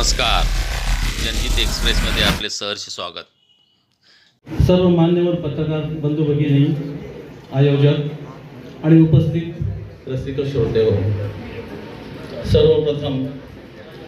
नमस्कार. जनहित एक्सप्रेसमध्ये आपले सहर्ष स्वागत. सर्व मान्यवर पत्रकार बंधू भगिनी आयोजक आणि उपस्थित रसिक श्रोते हो, सर्वप्रथम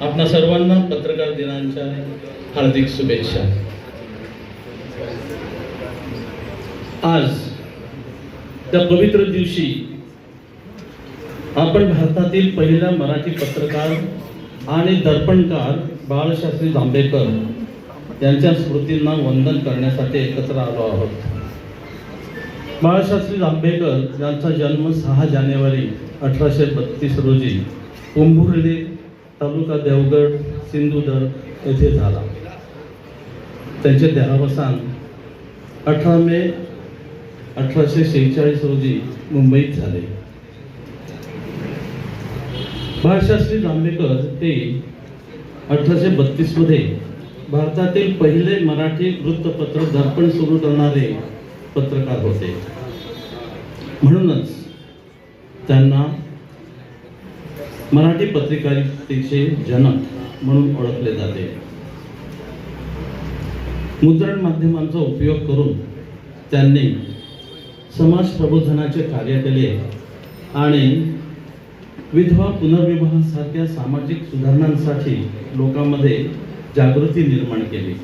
आपणा सर्वांना पत्रकार दिनांच्या हार्दिक शुभेच्छा. आज त्या पवित्र दिवशी आपण भारतातील पहिला मराठी पत्रकार आणि दर्पणकार बाळशास्त्री जांभेकर यांच्या स्मृतींना वंदन करण्यासाठी एकत्र आलो आहोत. बाळशास्त्री जांभेकर यांचा जन्म सहा जानेवारी अठराशे बत्तीस रोजी कुंभुर्ली तालुका देवगड सिंधुदुर्ग येथे झाला. त्यांचे देहावसान अठरा मे अठराशे शेहेचाळीस रोजी मुंबईत झाले. बाळशास्त्री जांभेकर हे अठराशे बत्तीसमध्ये भारतातील पहिले मराठी वृत्तपत्र दर्पण सुरू करणारे पत्रकार होते. म्हणूनच त्यांना मराठी पत्रकारितेचे जनक म्हणून ओळखले जाते. मुद्रण माध्यमांचा उपयोग करून त्यांनी समाज प्रबोधनाचे कार्य केले आणि विधवा पुनर्विवाहासारख्या सामाजिक सुधारणांसाठी लोकांमध्ये जागृती निर्माण केली.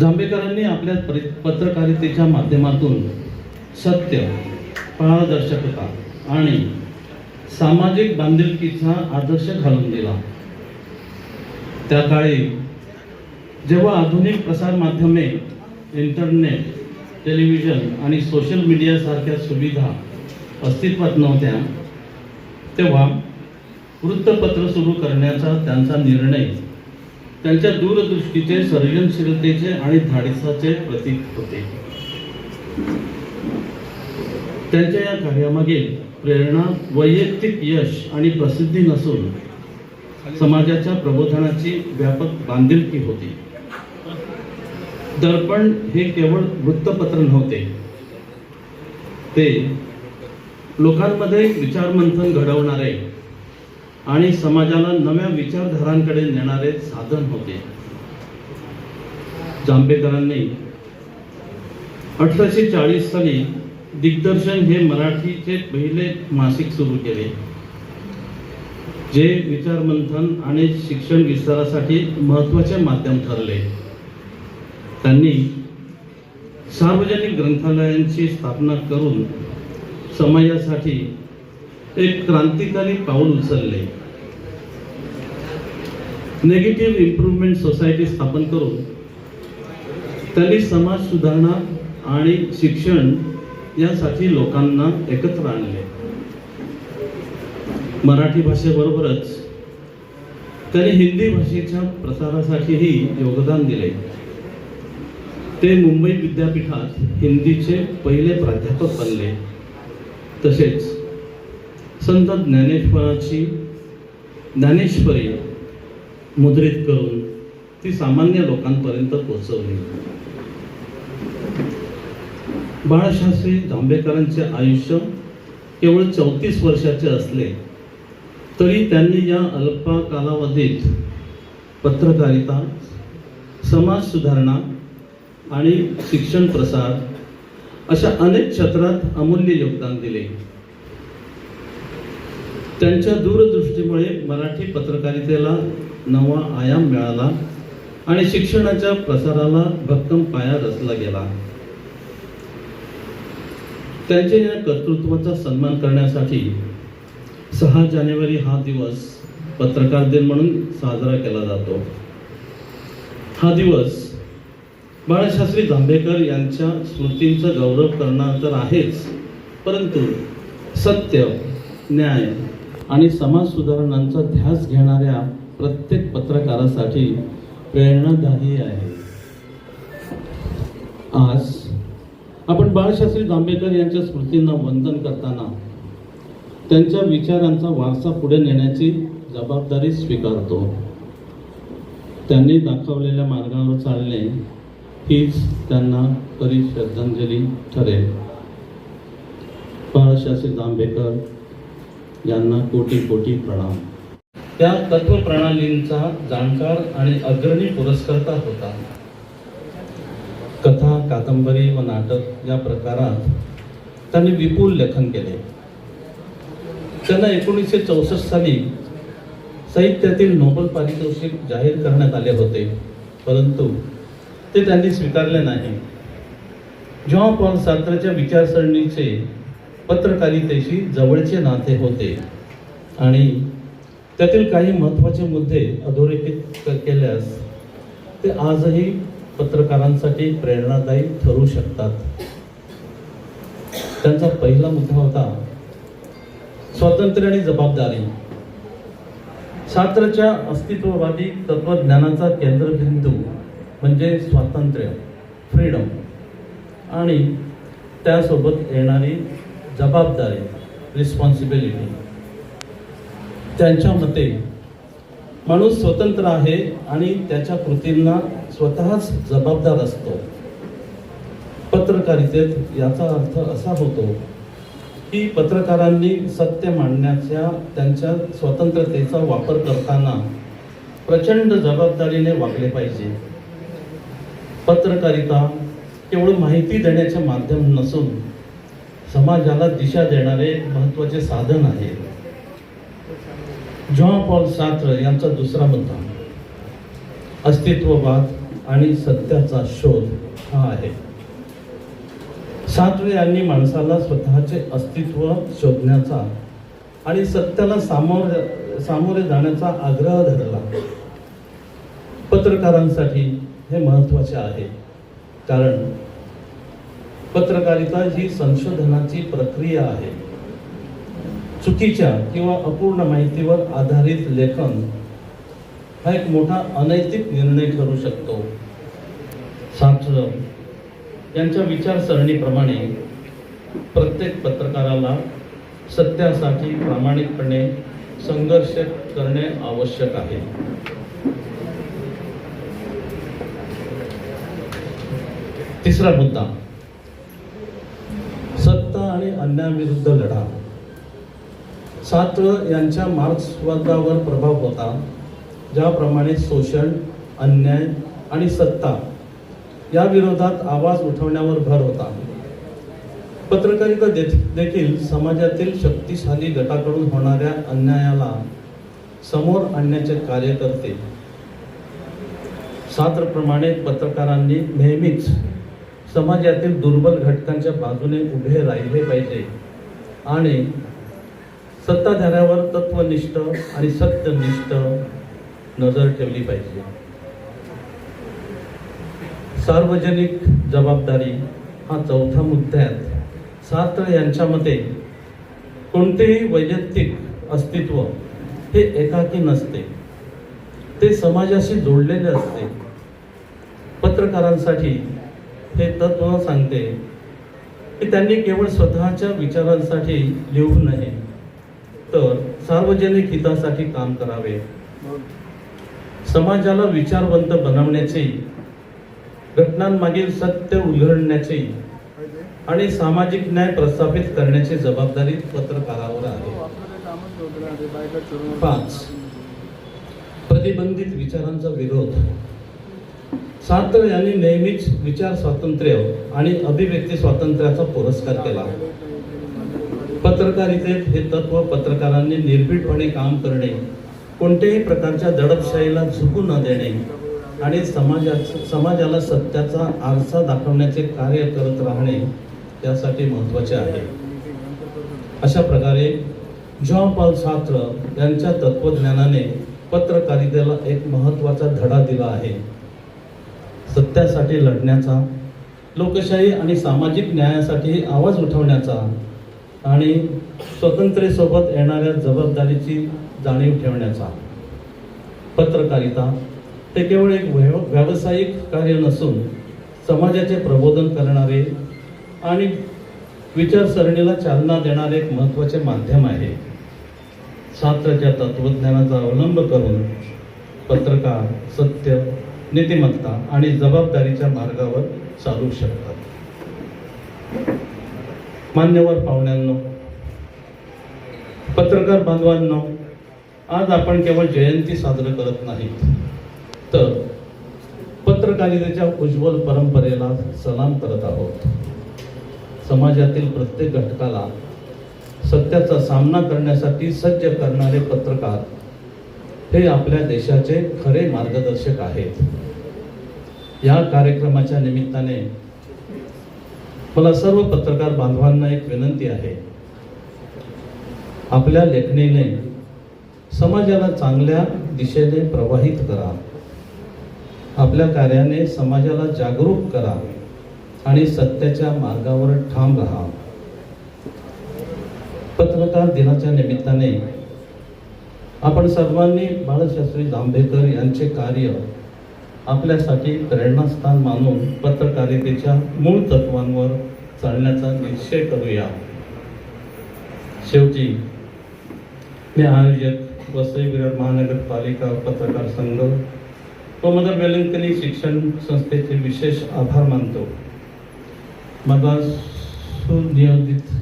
जांभेकरांनी आपल्या परि- पत्रकारितेच्या माध्यमातून सत्य पारदर्शकता आणि सामाजिक बांधिलकीचा आदर्श घालून दिला. त्या काळी जेव्हा आधुनिक प्रसार माध्यमे इंटरनेट टेलिव्हिजन आणि सोशल मीडियासारख्या सुविधा अस्तित्वात नव्हत्या. तेव्हा वृत्तपत्र सुरू करण्याचा त्यांचा निर्णय त्यांच्या दूरदृष्टीचे सर्जनशीलतेचे आणि धाडसाचे प्रतीक होते. त्यांच्या या कार्यामागे प्रेरणा वैयक्तिक यश आणि प्रसिद्धी नसून समाजाच्या प्रबोधनाची व्यापक बांधिलकी होती. दर्पण हे केवळ वृत्तपत्र नव्हते. ते लोकांमध्ये विचारमंथन घडवणारे आणि समाजाला नव्या विचारधारांकडे नेणारे साधन होते. जांभेकरांनी अठराशे चाळीस साली दिग्दर्शन हे मराठीचे पहिले मासिक सुरू केले जे विचारमंथन आणि शिक्षण विस्तारासाठी महत्त्वाचे माध्यम ठरले. त्यांनी सार्वजनिक ग्रंथालयांची स्थापना करून समाजासाठी एक क्रांतिकारी पाऊल उचलले. नेगेटिव्ह इम्प्रूव्हमेंट सोसायटी स्थापन करून त्यांनी समाज सुधारणा आणि शिक्षण यासाठी लोकांना एकत्र आणले. मराठी भाषेबरोबरच त्यांनी हिंदी भाषेच्या प्रसारासाठीही योगदान दिले. ते मुंबई विद्यापीठात हिंदीचे पहिले प्राध्यापक बनले. तसेच संत ज्ञानेश्वराची ज्ञानेश्वरी मुद्रित करून ती सामान्य लोकांपर्यंत पोहोचवली. बाळशास्त्री जांभेकरांचे आयुष्य केवळ चौतीस वर्षाचे असले तरी त्यांनी या अल्प कालावधीत पत्रकारिता समाज सुधारणा आणि शिक्षण प्रसार अशा अनेक क्षेत्रात अमूल्य योगदान दिले. त्यांच्या दूरदृष्टीमुळे मराठी पत्रकारितेला नवा आयाम मिळाला आणि शिक्षणाच्या प्रसाराला भक्कम पाया रचला गेला. त्यांच्या या कर्तृत्वाचा सन्मान करण्यासाठी सहा जानेवारी हा दिवस पत्रकार दिन म्हणून साजरा केला जातो. हा दिवस बाळशास्त्री जांभेकर यांच्या स्मृतींचा गौरव करणार तर आहेच परंतु सत्य न्याय आणि समाज सुधारणांचा ध्यास घेणाऱ्या प्रत्येक पत्रकारासाठी प्रेरणादायी आहे. आज आपण बाळशास्त्री जांभेकर यांच्या स्मृतींना वंदन करताना त्यांच्या विचारांचा वारसा पुढे नेण्याची जबाबदारी स्वीकारतो. त्यांनी दाखवलेल्या मार्गावर चालणे हीच त्यांना खरी श्रद्धांजली ठरेल. बाळशास्त्री जांभेकर यांना कोटी कोटी प्रणाम. त्या तत्वप्रणालींचा जाणकार आणि अग्रणी पुरस्कर्ता होता. कथा कादंबरी व नाटक या प्रकारात त्यांनी विपुल लेखन केले. त्यांना एकोणीसशे चौसष्ट साली साहित्यातील नोबेल पारितोषिक जाहीर करण्यात आले होते. परंतु ते त्यांनी स्वीकारले नाही. जॉन पॉल सार्त्रच्या विचारसरणीचे पत्रकारितेशी जवळचे नाते होते आणि त्यातील काही महत्त्वाचे मुद्दे अधोरेखित केल्यास ते आजही पत्रकारांसाठी प्रेरणादायी ठरू शकतात. त्यांचा पहिला मुद्दा होता स्वातंत्र्य आणि जबाबदारी. सात्रच्या अस्तित्ववादी तत्वज्ञानाचा केंद्रबिंदू म्हणजे स्वातंत्र्य फ्रीडम आणि त्यासोबत येणारी जबाबदारी रिस्पॉन्सिबिलिटी त्यांच्या मते माणूस स्वतंत्र आहे आणि त्याच्या कृतींना स्वतःच जबाबदार असतो. पत्रकारितेत याचा अर्थ असा होतो की पत्रकारांनी सत्य मांडण्याच्या त्यांच्या स्वतंत्रतेचा वापर करताना प्रचंड जबाबदारीने वागले पाहिजे. पत्रकारिता केवळ माहिती देण्याचे माध्यम नसून समाजाला दिशा देणारे महत्त्वाचे साधन आहे. जॉन पॉल सात्र यांचा दुसरा मुद्दा अस्तित्ववाद आणि सत्याचा शोध हा आहे. सात्र यांनी माणसाला स्वतःचे अस्तित्व शोधण्याचा आणि सत्याला सामोरे सामोरे जाण्याचा आग्रह धरला. पत्रकारांसाठी हे महत्त्वाचे आहे. कारण पत्रकारिता ही संशोधनाची प्रक्रिया आहे. चुकीच्या किंवा अपूर्ण माहितीवर आधारित लेखन हा एक मोठा अनैतिक निर्णय ठरू शकतो. सात्र यांच्या विचारसरणीप्रमाणे प्रत्येक पत्रकाराला सत्यासाठी प्रामाणिकपणे संघर्ष करणे आवश्यक आहे. तिसरा मुद्दा. सत्ता आणि अन्यायाविरुद्ध लढा. सात्र यांच्या मार्क्सवादावर प्रभाव होता ज्याप्रमाणे शोषण अन्याय आणि सत्ता या विरोधात आवाज उठवण्यावर भर होता. पत्रकारिता दे- देखील समाजातील शक्तिशाली गटाकडून होणाऱ्या अन्यायाला समोर आणण्याचे कार्य करते सात्रप्रमाणे पत्रकारांनी नेहमीच समाजातील दुर्बल घटकांच्या बाजूने उभे राहिले पाहिजे. आणि सत्ताधाऱ्यावर तत्वनिष्ठ आणि सत्यनिष्ठ नजर ठेवली पाहिजे. सार्वजनिक जबाबदारी हा चौथा मुद्द्यात सात्र यांच्या मते कोणतेही वैयक्तिक अस्तित्व हे एकाकी नसते. ते समाजाशी जोडलेले असते. पत्रकारांसाठी हे तत्व सांगते की त्यांनी केवळ स्वतःच्या विचारांसाठी लिहू नये तर सार्वजनिक हितासाठी काम करावे. समाजाला विचारवंत बनवण्याचे घटनांमागील सत्य उलगडण्याचे आणि सामाजिक न्याय प्रस्थापित करण्याची जबाबदारी पत्रकारावर आहे. पाच. प्रतिबंधित विचारांचा विरोध. सात्र यांनी नेहमीच विचार स्वातंत्र्य आणि अभिव्यक्ती स्वातंत्र्याचा पुरस्कार केला. पत्रकारितेत हे तत्व पत्रकारांनी निर्भीडपणे काम करणे कोणत्याही प्रकारच्या दडपशाहीला झुकू न देणे आणि समाजा समाजाला सत्याचा आरसा दाखवण्याचे कार्य करत राहणे त्यासाठी महत्त्वाचे आहे. अशा प्रकारे जॉन पॉल सात्र यांच्या तत्वज्ञानाने पत्रकारितेला एक महत्त्वाचा धडा दिला आहे. सत्यासाठी लढण्याचा लोकशाही आणि सामाजिक न्यायासाठी आवाज उठवण्याचा आणि स्वतंत्रेसोबत येणाऱ्या जबाबदारीची जाणीव ठेवण्याचा. पत्रकारिता ते केवळ एक व्यव व्यावसायिक कार्य नसून समाजाचे प्रबोधन करणारे आणि विचारसरणीला चालना देणारे एक महत्त्वाचे माध्यम आहे. शास्त्राच्या तत्त्वज्ञानाचा अवलंब करून पत्रकार सत्य नीतिमत्ता आणि जबाबदारीच्या मार्गावर चालू शकतात. मान्यवर पाहुण्यांनो पत्रकार बांधवांनो आज आपण केवळ जयंती साजरं करत नाही तर पत्रकारितेच्या उज्ज्वल परंपरेला सलाम करत आहोत. समाजातील प्रत्येक घटकाला सत्याचा सामना करण्यासाठी सज्ज करणारे पत्रकार हे आपल्या देशाचे खरे मार्गदर्शक आहेत. या कार्यक्रमाच्या निमित्ताने मला सर्व पत्रकार बांधवांना एक विनंती आहे. आपल्या लेखणीने समाजाला चांगल्या दिशेने प्रवाहित करा. आपल्या कार्याने समाजाला जागरूक करा आणि सत्याच्या मार्गावर ठाम राहा. पत्रकार दिनाच्या निमित्ताने आपण सर्वांनी बाळशास्त्री जांभेकर यांचे कार्य आपल्यासाठी प्रेरणास्थान मानून पत्रकारितेच्या मूळ तत्वांवर चालण्याचा निश्चय करूया. शेवटी मी आयोजक वसई विरार महानगरपालिका पत्रकार संघ व मदर वेलंकनी शिक्षण संस्थेचे विशेष आभार मानतो. मला सुनियोजित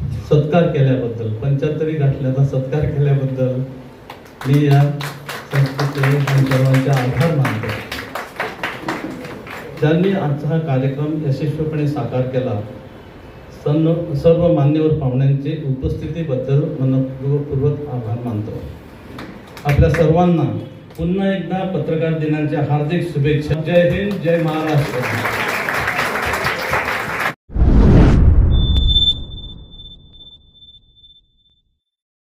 सत्कार केल्याबद्दल पंच्याहत्तरी घातल्याचा सत्कार केल्याबद्दल मी या संस्थेचे सर्वांचे आभार मानतो. ज्यांनी आजचा हा कार्यक्रम यशस्वीपणे साकार केला सन सर्व मान्यवर पाहुण्यांची उपस्थितीबद्दल मनपूर्वक आभार मानतो. आपल्या सर्वांना पुन्हा एकदा पत्रकार दिनाच्या हार्दिक शुभेच्छा. जय हिंद जय महाराष्ट्र.